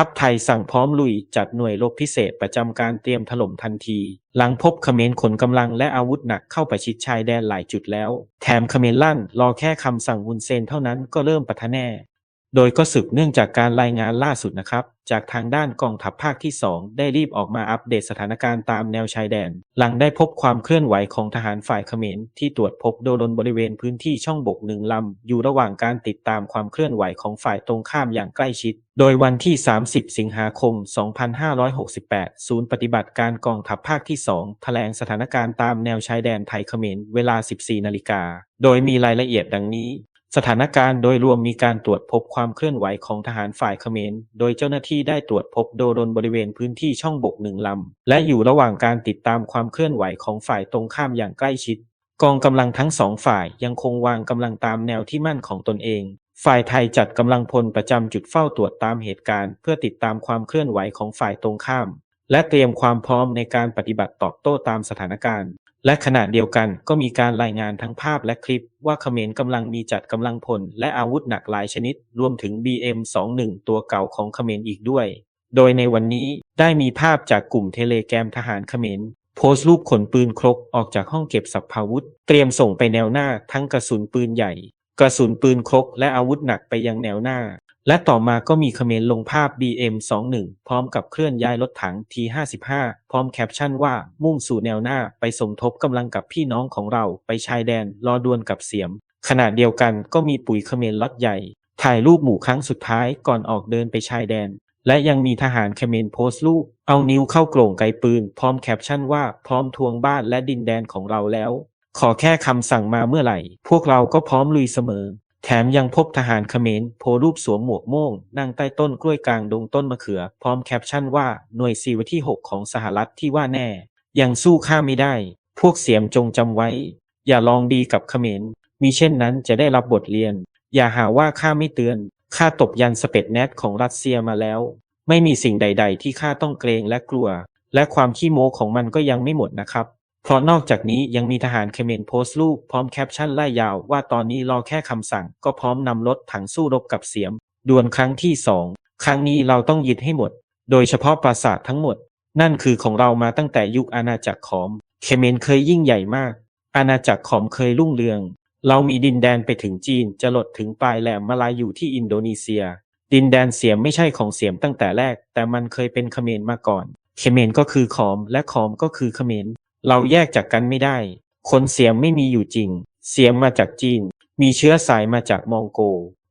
ทัพไทยสั่งพร้อมลุยจัดหน่วยรบพิเศษประจำการเตรียมถล่มทันที หลังพบเขมรขนกำลังและอาวุธหนักเข้าประชิดชายแดนหลายจุดแล้ว แถมเขมรลั่นรอแค่คำสั่งวุนเซนเท่านั้นก็เริ่มปะทะแน่ โดยก็สืบเนื่องจากการรายงานล่าสุดนะครับ จากทางด้านกองทัพภาคที่ 2 ได้รีบออกมาอัปเดตสถานการณ์ตามแนวชายแดน หลังได้พบความเคลื่อนไหวของทหารฝ่ายเขมรที่ตรวจพบโดรนบริเวณพื้นที่ช่องบกหนึ่งลำ อยู่ระหว่างการติดตามความเคลื่อนไหวของฝ่ายตรงข้ามอย่างใกล้ชิด โดยวันที่ 30 สิงหาคม 2568 ศูนย์ปฏิบัติการกองทัพภาคที่ 2 แถลงสถานการณ์ตามแนวชายแดนไทยเขมรเวลา 14 นาฬิกา โดยมีรายละเอียดดังนี้ สถานการณ์โดยรวมมีการตรวจพบความเคลื่อนไหวของทหารฝ่ายเขมร โดยเจ้าหน้าที่ได้ตรวจพบโดรนบริเวณพื้นที่ช่องบกหนึ่งลำ และอยู่ระหว่างการติดตามความเคลื่อนไหวของฝ่ายตรงข้ามอย่างใกล้ชิด กองกำลังทั้งสองฝ่ายยังคงวางกำลังตามแนวที่มั่นของตนเอง ฝ่ายไทยจัดกำลังพลประจำจุดเฝ้าตรวจตามเหตุการณ์ เพื่อติดตามความเคลื่อนไหวของฝ่ายตรงข้าม และเตรียมความพร้อมในการปฏิบัติตอบโต้ตามสถานการณ์ และขณะเดียวกันก็มีการรายงานทั้งภาพและคลิปว่าเขมรกำลังมีจัดกำลังพลและอาวุธหนักหลายชนิด รวมถึง BM21 ตัวเก่าของเขมรอีกด้วย โดยในวันนี้ได้มีภาพจากกลุ่มเทเลแกรมทหารเขมรโพสต์รูปขนปืนครกออกจากห้องเก็บสัพพาวุธ เตรียมส่งไปแนวหน้าทั้งกระสุนปืนใหญ่ กระสุนปืนครกและอาวุธหนักไปยังแนวหน้า และต่อมาก็มีเขมรลงภาพ BM21 พร้อมกับเคลื่อนย้ายรถถัง T55 พร้อมแคปชั่นว่ามุ่งสู่แนวหน้าไปสมทบกำลังกับพี่น้องของเราไปชายแดนรอดวลกับเสียม ขณะเดียวกันก็มีปุ๋ยเขมรล็อตใหญ่ ถ่ายรูปหมู่ครั้งสุดท้ายก่อนออกเดินไปชายแดน และยังมีทหารเขมรโพสต์รูปเอานิ้วเข้าโกล่งไกปืน พร้อมแคปชั่นว่าพร้อมทวงบ้านและดินแดนของเราแล้ว ขอแค่คำสั่งมาเมื่อไหร่ พวกเราก็พร้อมลุยเสมอ แถมยังพบทหารเขมรโพรูปสวมหมวกโม่ง นั่งใต้ต้นกล้วยกลางดงต้นมะเขือ พร้อมแคปชั่นว่าหน่วยซีวที่ 6 ของสหรัฐที่ว่าแน่ ยังสู้ข้าไม่ได้ พวกเสียมจงจำไว้ อย่าลองดีกับเขมรมิเช่นนั้นจะได้รับบทเรียน อย่าหาว่าข้าไม่เตือนข้าตบยันสเปดแนตของรัสเซียมาแล้ว ไม่มีสิ่งใด ๆ ที่ข้าต้องเกรงและกลัว และความขี้โม้ของมันก็ยังไม่หมดนะครับ เพราะนอกจากนี้ยังมีทหารเขมรโพสต์รูปพร้อมแคปชั่นไล่ยาวว่าตอนนี้รอแค่คำสั่งก็พร้อมนำรถถังสู้รบกับเสียม ดวลครั้งที่สองครั้งนี้เราต้องยึดให้หมด โดยเฉพาะปราสาททั้งหมด นั่นคือของเรามาตั้งแต่ยุคอาณาจักรขอม เขมรเคยยิ่งใหญ่มาก อาณาจักรขอมเคยรุ่งเรือง เรามีดินแดนไปถึงจีนจะหลดถึงปลายแหลมมาลายอยู่ที่อินโดนีเซีย ดินแดนเสียมไม่ใช่ของเสียมตั้งแต่แรก แต่มันเคยเป็นเขมรมาก่อน เขมรก็คือขอมและขอมก็คือเขมร เราแยกจากกันไม่ได้ คนเสียมไม่มีอยู่จริง เสียมมาจากจีน มีเชื้อสายมาจากมองโก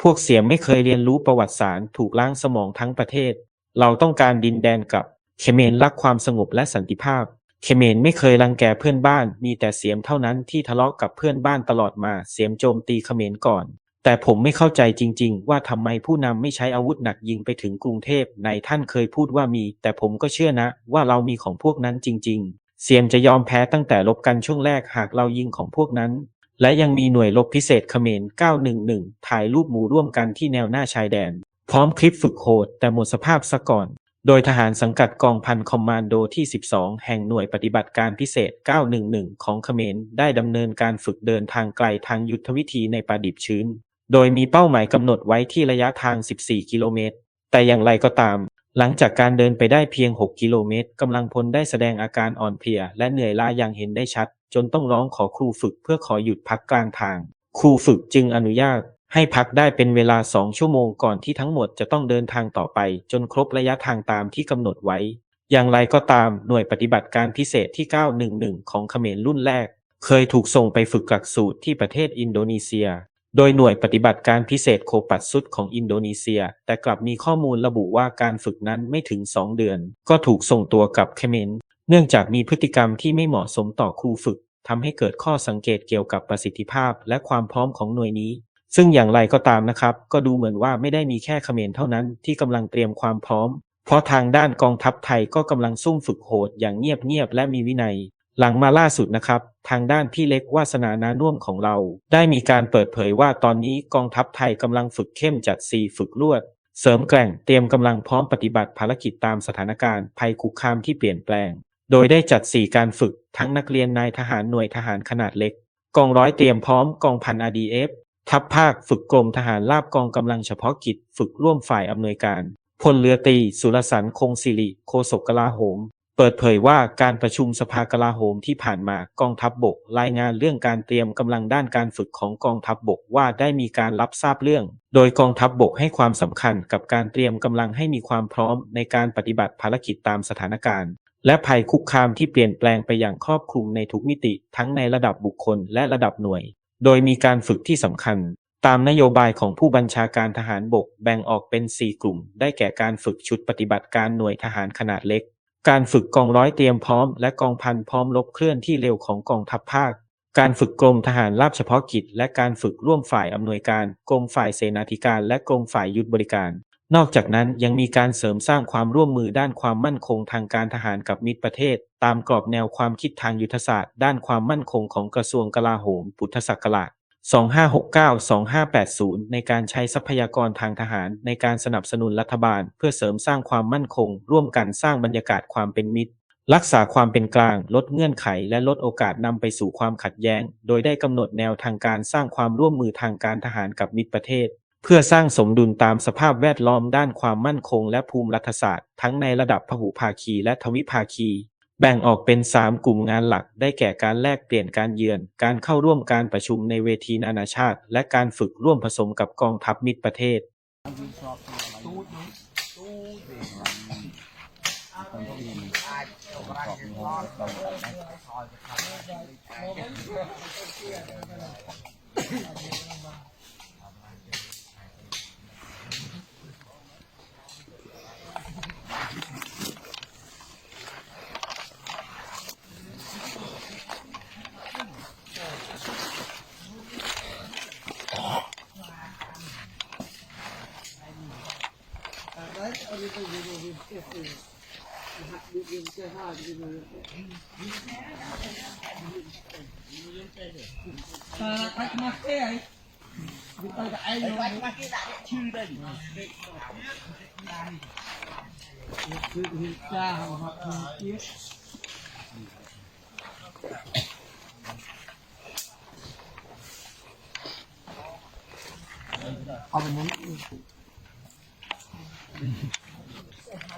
พวกเสียมไม่เคยเรียนรู้ประวัติศาสตร์ถูกล้างสมองทั้งประเทศ เราต้องการดินแดนกับเขมรรักความสงบและสันติภาพ เขมรไม่เคยรังแกเพื่อนบ้าน มีแต่เสียมเท่านั้นที่ทะเลาะกับเพื่อนบ้านตลอดมา เสียมโจมตีเขมรก่อน แต่ผมไม่เข้าใจจริง ๆ ว่าทำไมผู้นำไม่ใช้อาวุธหนักยิงไปถึงกรุงเทพในท่านเคยพูดว่ามี แต่ผมก็เชื่อนะว่าเรามีของพวกนั้นจริง ๆ เสียมจะยอมแพ้ตั้งแต่ลบกันช่วงแรกหากเรายิงของพวกนั้น และยังมีหน่วยรบพิเศษเขมร 911 ถ่ายรูปหมู่ร่วมกันที่แนวหน้าชายแดน พร้อมคลิปฝึกโหดแต่หมดสภาพซะก่อน โดยทหารสังกัดกองพันคอมมานโดที่ 12 แห่งหน่วยปฏิบัติการพิเศษ 911 ของเขมรได้ดำเนินการฝึกเดินทางไกลทางยุทธวิธีในป่าดิบชื้น โดยมีเป้าหมายกำหนดไว้ที่ระยะทาง 14 กิโลเมตร แต่อย่างไรก็ตาม หลังจากการเดินไปได้เพียง 6 กิโลเมตร กำลังพลได้แสดงอาการอ่อนเพลีย และเหนื่อยล้าอย่างเห็นได้ชัด จนต้องร้องขอครูฝึกเพื่อขอหยุดพักกลางทาง ครูฝึกจึงอนุญาต ให้พักได้เป็นเวลา2ชั่วโมงก่อนที่ทั้งหมดจะต้องเดินทางต่อไป จนครบระยะทางตามที่กำหนดไว้ อย่างไรก็ตามหน่วยปฏิบัติการพิเศษที่ 911 ของเขมรรุ่นแรก เคยถูกส่งไปฝึกหลักสูตรที่ประเทศอินโดนีเซีย โดยหน่วยปฏิบัติการพิเศษโคปัตซุดของอินโดนีเซีย แต่กลับมีข้อมูลระบุว่าการฝึกนั้นไม่ถึง 2 เดือน ก็ถูกส่งตัวกลับเขมรเนื่องจากมีพฤติกรรมที่ไม่เหมาะสมต่อครูฝึกทำให้เกิดข้อสังเกตเกี่ยวกับประสิทธิภาพและความพร้อมของหน่วยนี้ ซึ่งอย่างไรก็ตามนะครับ ก็ดูเหมือนว่าไม่ได้มีแค่เขมรเท่านั้นที่กำลังเตรียมความพร้อม เพราะทางด้านกองทัพไทยก็กำลังซุ่มฝึกโหดอย่างเงียบๆและมีวินัย หลังมาล่าสุดนะครับ ทางด้านพี่เล็กวาสนานานุ่วมของเรา ได้มีการเปิดเผยว่าตอนนี้กองทัพไทยกำลังฝึกเข้มจัดซีฝึกลวด เสริมแกร่งเตรียมกำลังพร้อมปฏิบัติภารกิจตามสถานการณ์ภัยคุกคามที่เปลี่ยนแปลง โดยได้จัด4การฝึกทั้งนักเรียนนายทหารหน่วยทหารขนาดเล็ก กองร้อยเตรียมพร้อมกองพัน RDF ทัพภาคฝึกกรมทหารราบกองกำลังเฉพาะกิจ ฝึกร่วมฝ่ายอำนวยการพลเรือตรีสุรสันต์คงสิริโฆษกกลาโหม เปิดเผยว่าการประชุมสภากลาโหมที่ผ่านมากองทัพบบก รายงานเรื่องการเตรียมกำลังด้านการฝึกของกองทัพบบกว่าได้มีการรับทราบเรื่อง โดยกองทัพบบกให้ความสำคัญกับการเตรียมกำลังให้มีความพร้อมในการปฏิบัติภารกิจตามสถานการณ์ และภัยคุกคามที่เปลี่ยนแปลงไปอย่างครอบคลุมในทุกมิติ ทั้งในระดับบุคคลและระดับหน่วย โดยมีการฝึกที่สำคัญตามนโยบายของผู้บัญชาการทหารบกแบ่งออกเป็น 4 กลุ่ม ได้แก่การฝึกชุดปฏิบัติการหน่วยทหารขนาดเล็ก การฝึกกองร้อยเตรียมพร้อมและกองพันพร้อมรบเคลื่อนที่เร็วของกองทัพภาค การฝึกกรมทหารราบเฉพาะกิจ และการฝึกร่วมฝ่ายอำนวยการ กรมฝ่ายเสนาธิการและกรมฝ่ายยุทธบริการ นอกจากนั้นยังมีการเสริมสร้างความร่วมมือด้านความมั่นคงทางการทหารกับมิตรประเทศ ตามกรอบแนวความคิดทางยุทธศาสตร์ ด้านความมั่นคงของกระทรวงกลาโหม พุทธศักราช 2569-2580 ในการใช้ทรัพยากรทางทหารในการสนับสนุนรัฐบาล เพื่อเสริมสร้างความมั่นคง ร่วมกันสร้างบรรยากาศความเป็นมิตร รักษาความเป็นกลาง ลดเงื่อนไข และลดโอกาสนำไปสู่ความขัดแย้ง โดยได้กำหนดแนวทางการสร้างความร่วมมือทางการทหารกับมิตรประเทศ เพื่อสร้างสมดุลตามสภาพแวดล้อมด้านความมั่นคง และภูมิรัฐศาสตร์ ทั้งในระดับพหุภาคีและทวิภาคี แบ่งออกเป็น 3 กลุ่มงานหลัก ได้แก่การแลกเปลี่ยนการเยือน การเข้าร่วมการประชุมในเวทีนานาชาติ และการฝึกร่วมผสมกับกองทัพมิตรประเทศ Para tak เอาไปนู้น